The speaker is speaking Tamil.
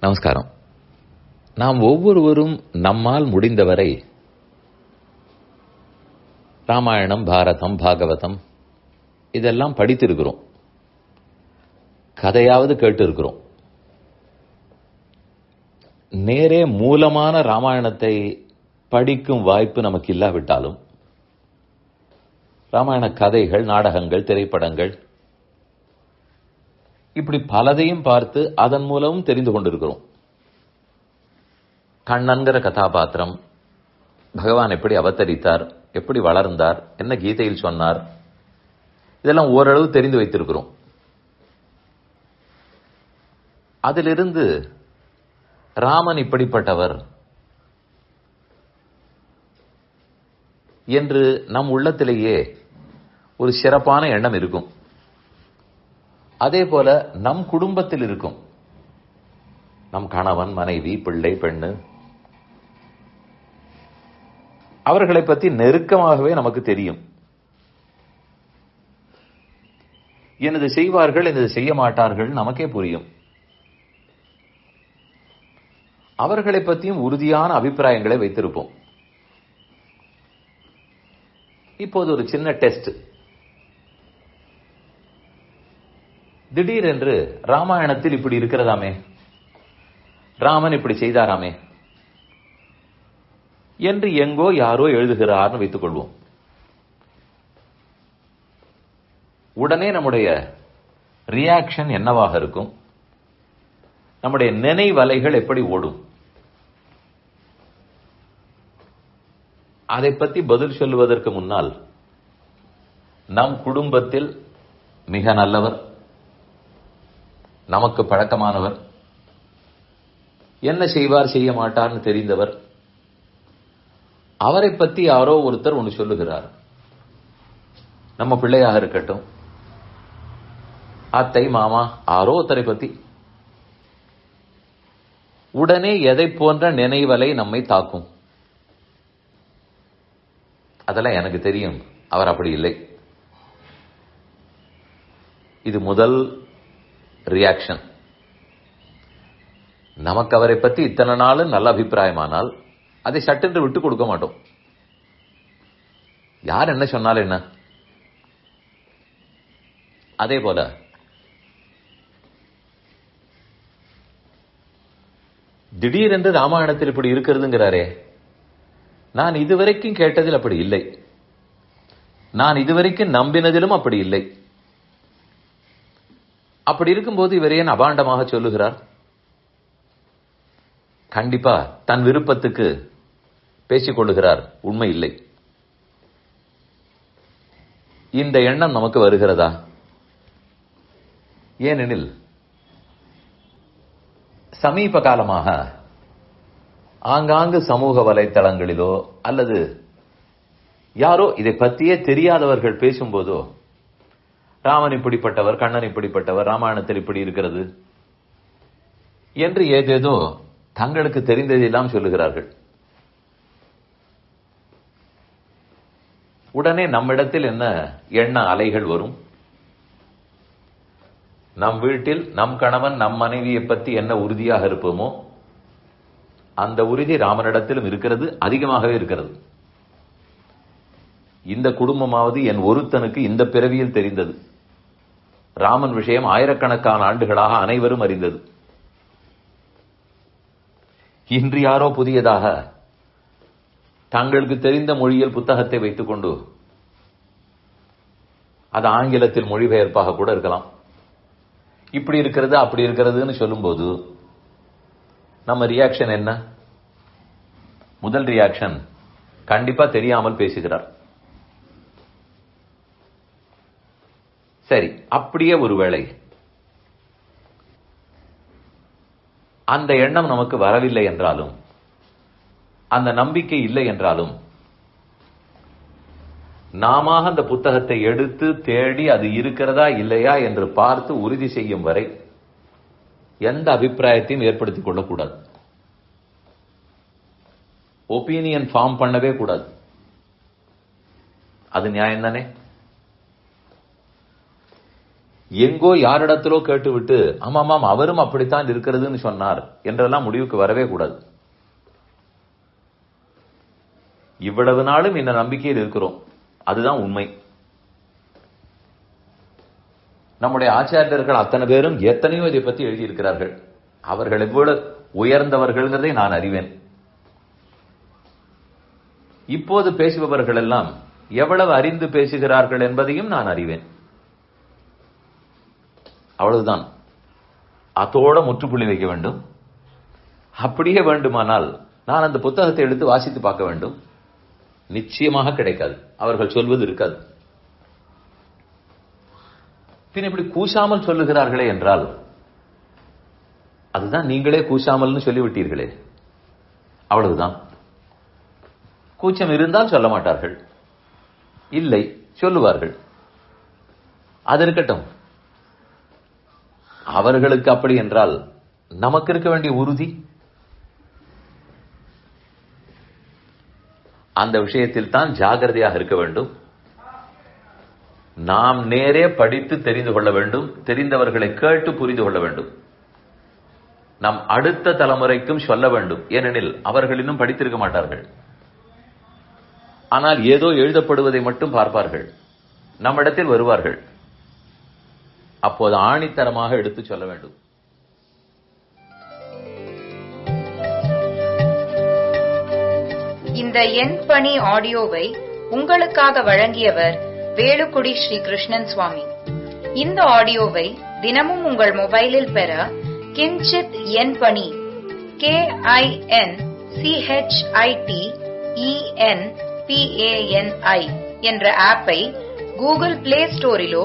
நமஸ்காரம். நாம் ஒவ்வொருவரும் நம்மால் முடிந்தவரை ராமாயணம் பாரதம் பாகவதம் இதெல்லாம் படித்திருக்கிறோம். கதையாவது கேட்டு இருக்கிறோம் நேரே மூலமான ராமாயணத்தை படிக்கும் வாய்ப்பு நமக்கு இல்லாவிட்டாலும் ராமாயண கதைகள் நாடகங்கள் திரைப்படங்கள் இப்படி பலதையும் பார்த்து அதன் மூலமும் தெரிந்து கொண்டிருக்கிறோம். கண்ணன்கிற கதாபாத்திரம் பகவான் எப்படி அவதரித்தார் எப்படி வளர்ந்தார் என்ன கீதையில் சொன்னார் இதெல்லாம் ஓரளவு தெரிந்து வைத்திருக்கிறோம். அதிலிருந்து ராமன் இப்படிப்பட்டவர் என்று நம் உள்ளத்திலேயே ஒரு சிறப்பான எண்ணம் இருக்கும். அதே போல நம் குடும்பத்தில் இருக்கும். நம் கணவன் மனைவி பிள்ளை பெண்ணு. அவர்களை பற்றி நெருக்கமாகவே நமக்கு தெரியும். எனது செய்வார்கள் எனது செய்ய மாட்டார்கள் நமக்கே புரியும். அவர்களை பற்றியும் உறுதியான அபிப்பிராயங்களை வைத்திருப்போம். இப்போது ஒரு சின்ன டெஸ்ட். திடீரென்று ராமாயணத்தில் இப்படி இருக்கிறதாமே. ராமன் இப்படி செய்தாராமே. என்று எங்கோ யாரோ எழுதுகிறார்னு வைத்துக் கொள்வோம். உடனே நம்முடைய ரியாக்ஷன் என்னவாக இருக்கும்? நம்முடைய நினைவலைகள் எப்படி ஓடும்? அதை பற்றி பதில் சொல்லுவதற்கு முன்னால் நம் குடும்பத்தில் மிக நல்லவர் நமக்கு பழக்கமானவர். என்ன செய்வார் செய்ய மாட்டார்னு தெரிந்தவர். அவரை பத்தி யாரோ ஒருத்தர் ஒன்று சொல்லுகிறார். நம்ம பிள்ளையாக இருக்கட்டும். அத்தை மாமா யாரோ ஒருத்தரை பத்தி. உடனே எதை போன்ற நினைவலை நம்மை தாக்கும். அதெல்லாம் எனக்கு தெரியும். அவர் அப்படி இல்லை. இது முதல் ரியாக்ஷன் நமக்கு அவரை பற்றி இத்தனை நாளும் நல்ல அபிப்பிராயமானால் அதை சட்டென்று விட்டு கொடுக்க மாட்டோம். யார் என்ன சொன்னாலும் என்ன? அதே போல திடீரென்று ராமாயணத்தில் இப்படி இருக்கிறதுங்கிறாரே நான் இதுவரைக்கும் கேட்டதில் அப்படி இல்லை. நான் இதுவரைக்கும் நம்பினதிலும் அப்படி இல்லை. அப்படி இருக்கும்போது இவர் ஏன் அபாண்டமாக சொல்லுகிறார்? கண்டிப்பா தன் விருப்பத்துக்கு பேசிக்கொள்ளுகிறார் உண்மை இல்லை. இந்த எண்ணம் நமக்கு வருகிறதா? ஏனெனில் சமீப காலமாக ஆங்காங்கு சமூக வலைத்தளங்களிலோ அல்லது யாரோ இதை பற்றியே தெரியாதவர்கள் பேசும்போதோ ராமன் இப்படிப்பட்டவர் கண்ணன் இப்படிப்பட்டவர் ராமாயணத்தில் இப்படி இருக்கிறது. என்று ஏதேதோ தங்களுக்கு தெரிந்ததெல்லாம் சொல்லுகிறார்கள். உடனே நம்மிடத்தில் என்ன எண்ண அலைகள் வரும்? நம் வீட்டில் நம் கணவன் நம் மனைவியை பற்றி என்ன உறுதியாக இருப்போமோ அந்த உறுதி ராமனிடத்திலும் இருக்கிறது அதிகமாகவே இருக்கிறது. இந்த குடும்பமாவது என் ஒருத்தனுக்கு இந்த பிறவியில் தெரிந்தது. ராமன் விஷயம் ஆயிரக்கணக்கான ஆண்டுகளாக அனைவரும் அறிந்தது. இன்று யாரோ புதியதாக தங்களுக்கு தெரிந்த மொழியில் புத்தகத்தை வைத்துக் கொண்டு அது ஆங்கிலத்தில் மொழிபெயர்ப்பாக கூட இருக்கலாம். இப்படி இருக்கிறது அப்படி இருக்கிறதுன்னு சொல்லும்போது நம்ம ரியாக்ஷன் என்ன? முதல் ரியாக்ஷன் கண்டிப்பா தெரியாமல் பேசுகிறார். சரி அப்படியே ஒருவேளை அந்த எண்ணம் நமக்கு வரவில்லை என்றாலும் அந்த நம்பிக்கை இல்லை என்றாலும் நாம அந்த புத்தகத்தை எடுத்து தேடி அது இருக்கிறதா இல்லையா என்று பார்த்து உறுதி செய்யும் வரை எந்த அபிப்பிராயத்தையும் ஏற்படுத்திக் கொள்ளக்கூடாது. ஒப்பீனியன் ஃபார்ம் பண்ணவே கூடாது. அது நியாயம் தானே எங்கோ யாரிடத்திலோ கேட்டுவிட்டு ஆமாமாம் அவரும் அப்படித்தான் இருக்கிறதுன்னு சொன்னார் என்றெல்லாம் முடிவுக்கு வரவே கூடாது. இவ்வளவு நாளும் இந்த நம்பிக்கையில் இருக்கிறோம். அதுதான் உண்மை. நம்முடைய ஆச்சாரியர்கள் அத்தனை பேரும் எத்தனையோ இதை பத்தி எழுதியிருக்கிறார்கள். அவர்கள் எவ்வளவு உயர்ந்தவர்கள்ங்கிறதை நான் அறிவேன். இப்போது பேசுபவர்கள் எல்லாம் எவ்வளவு அறிந்து பேசுகிறார்கள் என்பதையும் நான் அறிவேன். அவ்வளவுதான். அதோட முற்றுப்புள்ளி வைக்க வேண்டும். அப்படியே வேண்டுமானால் நான் அந்த புத்தகத்தை எடுத்து வாசித்து பார்க்க வேண்டும். நிச்சயமாக கிடைக்காது. அவர்கள் சொல்வது இருக்காது. பின் இப்படி கூசாமல் சொல்லுகிறார்களே என்றால் அதுதான் நீங்களே கூசாமல்னு சொல்லிவிட்டீர்களே. அவ்வளவுதான். கூச்சம் இருந்தால் சொல்ல மாட்டார்கள். இல்லை சொல்லுவார்கள். அது இருக்கட்டும். அவர்களுக்கு அப்படி என்றால் நமக்கு இருக்க வேண்டிய உறுதி? அந்த விஷயத்தில் தான் ஜாகிரதையாக இருக்க வேண்டும். நாம் நேரே படித்து தெரிந்து கொள்ள வேண்டும். தெரிந்தவர்களை கேட்டு புரிந்து கொள்ள வேண்டும். நம் அடுத்த தலைமுறைக்கும் சொல்ல வேண்டும். ஏனெனில் அவர்கள் இன்னும் படித்திருக்க மாட்டார்கள். ஆனால் ஏதோ எழுதப்படுவதை மட்டும் பார்ப்பார்கள். நம்மிடத்தில் வருவார்கள். அப்போது ஆணித்தரமாக எடுத்து சொல்ல வேண்டும். இந்த எண் பணி ஆடியோவை உங்களுக்காக வழங்கியவர் வேலுக்குடி ஸ்ரீ கிருஷ்ணன் சுவாமி. இந்த ஆடியோவை தினமும் உங்கள் மொபைலில் பெற கிஞ்சித் எண் பணி கே ஐ என் சிஹெச்ஐடி இஎன் பிஏஎன்ஐ என்ற ஆப்பை கூகுள் பிளே ஸ்டோரிலோ